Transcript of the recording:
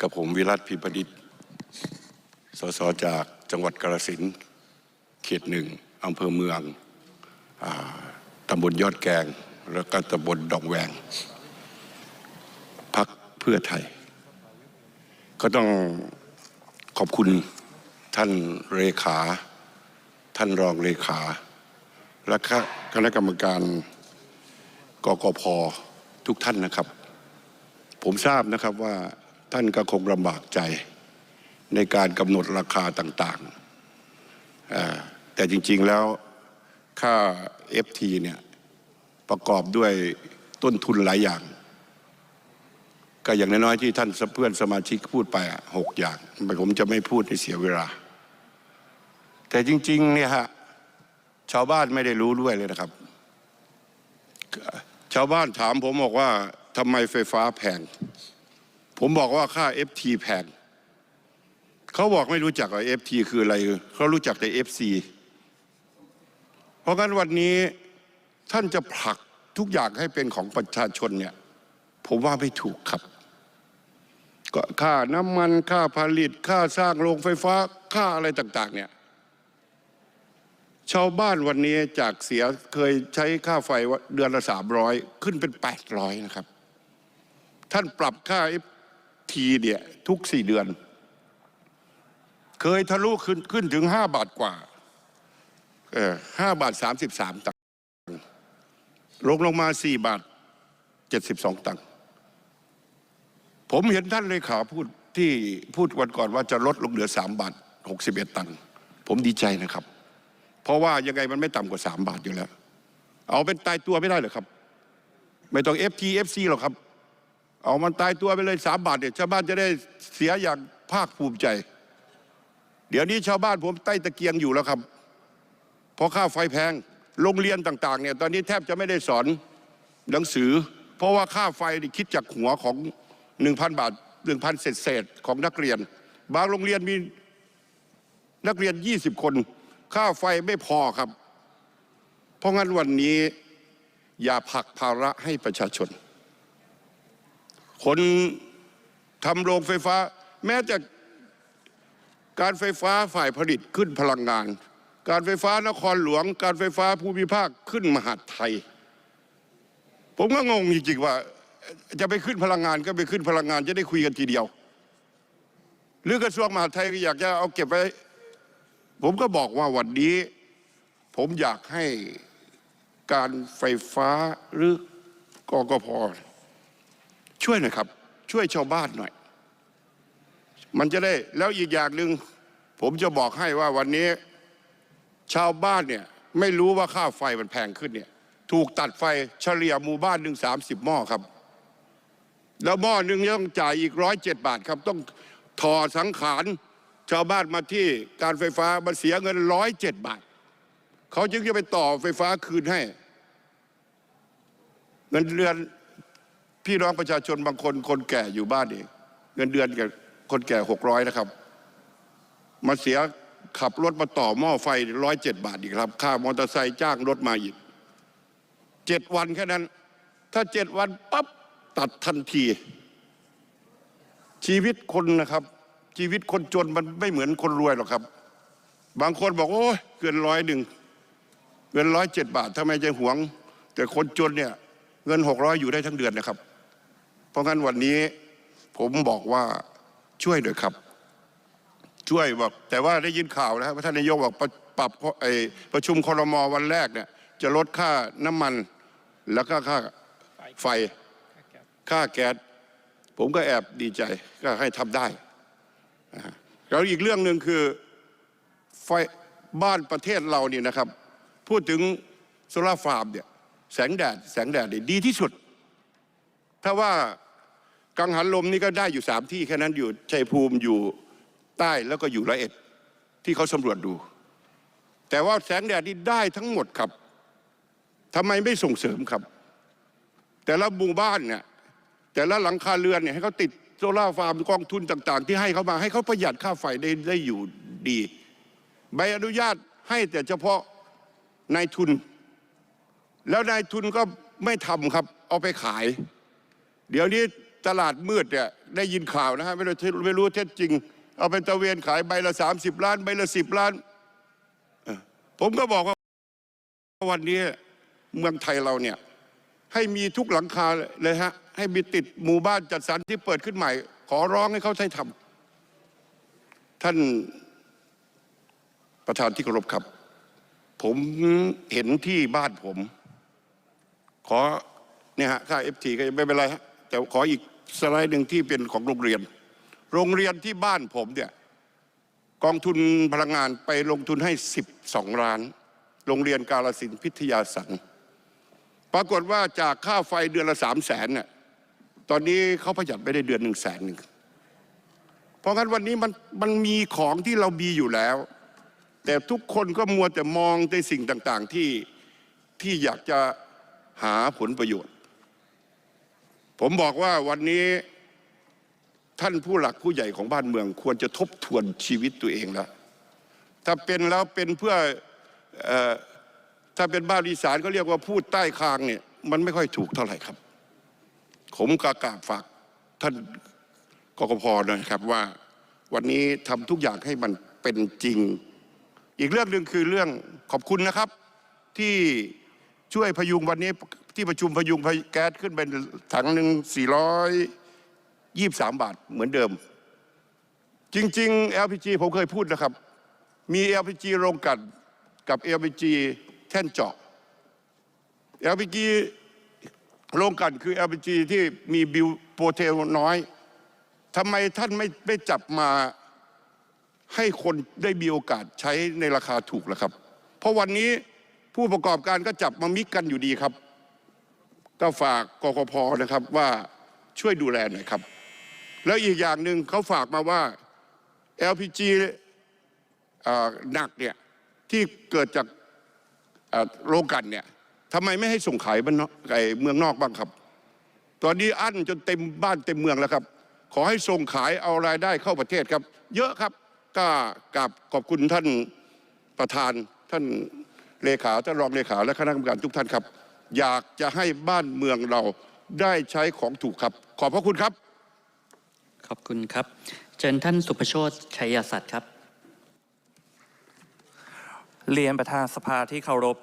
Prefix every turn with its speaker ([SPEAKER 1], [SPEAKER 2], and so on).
[SPEAKER 1] กับผมวิรัตพิมพดิษฐ์สสจากจังหวัดกาฬสินธุ์เขตหนึ่งอำเภอเมืองอตำบลยอดแกง แล้วก็ตำบลดองแวงพักเพื่อไทย ก็ต้องขอบคุณท่านเลขา ท่านรองเลขา และคณะกรรมการกกพทุกท่านนะครับ ผมทราบนะครับว่า ท่านก็คงลำบากใจในการกำหนดราคาต่างๆ แต่จริงๆแล้วค่า FT เนี่ยประกอบด้วยต้นทุนหลายอย่าง ก็อย่างน้อยๆที่ท่านเพื่อนสมาชิกพูดไปหกอย่างผมจะไม่พูดให้เสียเวลา แต่จริงๆเนี่ยฮะชาวบ้านไม่ได้รู้ด้วยเลยนะครับ ชาวบ้านถามผมบอกว่าทำไมไฟฟ้าแพง ผมบอกว่าค่า FT แพงเขาบอกไม่รู้จักว่า FT คืออะไร เขารู้จักแต่ FC เพราะงั้นวันนี้ท่านจะผลักทุกอย่างให้เป็นของประชาชนเนี่ย ผมว่าไม่ถูกครับก็ค่าน้ำมันค่าผลิต ค่าสร้างโรงไฟฟ้าค่าอะไรต่าง ๆ เนี่ยชาวบ้านวันนี้จากเสียเคยใช้ค่าไฟเดือนละสามร้อยขึ้นเป็นแปดร้อยนะครับ ท่านปรับค่าเอฟ ทีเนี่ยทุกสี่เดือน เคยทะลุขึ้นขึ้นถึงห้าบาทกว่าเออห้าบาทสามสิบสามตังค์ลงลงมาสี่บาทเจ็ดสิบสองตังค์ผมเห็นท่านเลขาพูดที่พูดวันก่อนว่าจะลดลงเหลือสามบาทหกสิบเอ็ดตังค์ผมดีใจนะครับ เพราะว่ายังไงมันไม่ต่ำกว่าสามบาทอยู่แล้ว เอาเป็นตายตัวไม่ได้หรอครับ ไม่ต้อง FT FC หรอกครับ เอามันตายตัวไปเลยสามบาทเนี่ยชาวบ้านจะได้เสียอย่างภาคภูมิใจ เดี๋ยวนี้ชาวบ้านผมใต้ตะเกียงอยู่แล้วครับเพราะค่าไฟแพงโรงเรียนต่างๆเนี่ยตอนนี้แทบจะไม่ได้สอนหนังสือ เพราะว่าค่าไฟคิดจากหัวของหนึ่งพันบาทหนึ่งพันเศษเศษของนักเรียน บางโรงเรียนมีนักเรียนยี่สิบคน ค่าไฟไม่พอครับ เพราะงั้นวันนี้อย่าผลักภาระให้ประชาชน คนทำโรงไฟฟ้า แม้แต่การไฟฟ้าฝ่ายผลิตขึ้นพลังงาน การไฟฟ้านครหลวง การไฟฟ้าภูมิภาคขึ้นมหาดไทย ผมก็งงจริงๆว่า จะไปขึ้นพลังงานก็ไปขึ้นพลังงานจะได้คุยกันทีเดียว หรือกระทรวงมหาดไทยก็อยากจะเอาเก็บไว้ผมก็บอกว่าวันนี้ ผมอยากให้การไฟฟ้าหรือกกพ ช่วยหน่อยครับ ช่วยชาวบ้านหน่อย มันจะได้แล้วอีกอย่างหนึ่งผมจะบอกให้ว่าวันนี้ชาวบ้านเนี่ยไม่รู้ว่าค่าไฟมันแพงขึ้นเนี่ย ถูกตัดไฟเฉลี่ยหมู่บ้านหนึ่งสามสิบหม้อครับ แล้วหม้อหนึ่งต้องจ่ายอีกร้อยเจ็ดบาทครับ ต้องถอสังขารชาวบ้านมาที่การไฟฟ้ามาเสียเงินร้อยเจ็ดบาท เขาจึงจะไปต่อไฟฟ้าคืนให้ เงินเดือน พี่น้องประชาชนบางคนคนแก่อยู่บ้านเองเงินเดือนกับคนแก่หกร้อยนะครับ มาเสียขับรถมาต่อหม้อไฟร้อยเจ็ดบาทอีกครับ ค่ามอเตอร์ไซค์จ้างรถมาอีกเจ็ดวันแค่นั้น ถ้าเจ็ดวันปั๊บตัดทันที ชีวิตคนนะครับ ชีวิตคนจนมันไม่เหมือนคนรวยหรอกครับ บางคนบอกโอ้ยเกินร้อยหนึ่งเงินร้อยเจ็ดบาททำไมจะหวง แต่คนจนเนี่ย เงินหกร้อยอยู่ได้ทั้งเดือนนะครับ เพราะงั้นวันนี้ผมบอกว่าช่วยหน่อยครับ ช่วยบอกแต่ว่าได้ยินข่าวนะครับว่าท่านนายกบอกปรับปรับไอประชุมคอรมอวันแรกเนี่ย จะลดค่าน้ำมัน แล้วก็ค่าไฟ ค่าแก๊สผมก็แอบดีใจก็ให้ทำได้แล้วอีกเรื่องหนึ่งคือไฟบ้านประเทศเรานี่นะครับ พูดถึงโซลาร์ฟาร์มเนี่ยแสงแดด แสงแดดนี่ดีที่สุด ถ้าว่ากังหันลมนี่ก็ได้อยู่สามที่แค่นั้นอยู่ชัยภูมิอยู่ใต้แล้วก็อยู่ร้อยเอ็ดที่เขาสำรวจดู แต่ว่าแสงแดดนี่ได้ทั้งหมดครับทำไมไม่ส่งเสริมครับ แต่ละหมู่บ้านเนี่ยแต่ละหลังคาเรือนเนี่ยให้เขาติดโซล่าฟาร์มกองทุนต่าง ๆ ที่ให้เขามาให้เขาประหยัดค่าไฟได้ได้อยู่ดี ใบอนุญาตให้แต่เฉพาะนายทุน แล้วนายทุนก็ไม่ทำครับ เอาไปขาย เดี๋ยวนี้ตลาดมืดเนี่ยได้ยินข่าวนะฮะไม่รู้ไม่รู้เท็จจริง เอาเป็นตะเวนขายใบละ30ล้านใบละ10ล้าน ผมก็บอกว่าวันนี้เมืองไทยเราเนี่ย ให้มีทุกหลังคาเลยฮะ ให้มีติดหมู่บ้านจัดสรรที่เปิดขึ้นใหม่ ขอร้องให้เขาใช้ทำท่านประธานที่เคารพครับ ผมเห็นที่บ้านผม ขอเนี่ยฮะค่าเอฟทีก็ไม่เป็นไรฮะ แต่ขออีกสไลด์หนึ่งที่เป็นของโรงเรียน โรงเรียนที่บ้านผมเนี่ยกองทุนพลังงานไปลงทุนให้ 12 ล้าน โรงเรียนกาลสินธุ์พิทยาสังปรากฏว่าจากค่าไฟเดือนละสามแสนเนี่ยตอนนี้เขาประหยัดไปได้เดือนหนึ่งแสนหนึ่งเพราะงั้นวันนี้มันมันมีของที่เรามีอยู่แล้ว แต่ทุกคนก็มัวแต่มองในสิ่งต่างๆที่ที่อยากจะหาผลประโยชน์ ผมบอกว่าวันนี้ท่านผู้หลักผู้ใหญ่ของบ้านเมือง ควรจะทบทวนชีวิตตัวเองแล้วถ้าเป็นแล้วเป็นเพื่ออถ้าเป็นบ้านอีสานก็เรียกว่าพูดใต้คางเนี่ยมันไม่ค่อยถูกเท่าไหร่ครับ ผมกากราบฝากท่านกกพนะครับว่าวันนี้ทำทุกอย่างให้มันเป็นจริง อีกเรื่องหนึ่งคือเรื่องขอบคุณนะครับ ที่ช่วยพยุงวันนี้ ที่ประชุมพยุงแก๊สขึ้นเป็นถังหนึ่ง423 บาทเหมือนเดิม จริง ๆ LPG ผมเคยพูดนะครับ มี LPG โรงกลันกับ LPG แท่นเจาะ LPG โรงกลันคือ LPG ที่มีบิวโปรเทลน้อยทำไมท่านไม่ไม่จับมาให้คนได้มีโอกาสใช้ในราคาถูกล่ะครับ เพราะวันนี้ผู้ประกอบการก็จับมามิกกันอยู่ดีครับ ก็ฝากกกพนะครับว่าช่วยดูแลหน่อยครับ แล้วอีกอย่างหนึ่งเขาฝากมาว่า LPG อ่าหนักเนี่ยที่เกิดจากโรงกันเนี่ยทำไมไม่ให้ส่งขายบ้านนอกไอ้เมืองนอกบ้างครับ ตอนนี้อั้นจนเต็มบ้านเต็มเมืองแล้วครับ ขอให้ส่งขายเอารายได้เข้าประเทศครับ เยอะครับก็กราบขอบคุณท่านประธานท่านเลขาท่านรองเลขาและคณะกรรมการทุกท่านครับ อยากจะให้บ้านเมืองเราได้ใช้ของถูกครับ ขอบพระคุณครับ
[SPEAKER 2] ขอบคุณครับ เชิญท่านสุภโชตชัยศัตร์ครับ
[SPEAKER 3] เรียนประธานสภาที่เคารพ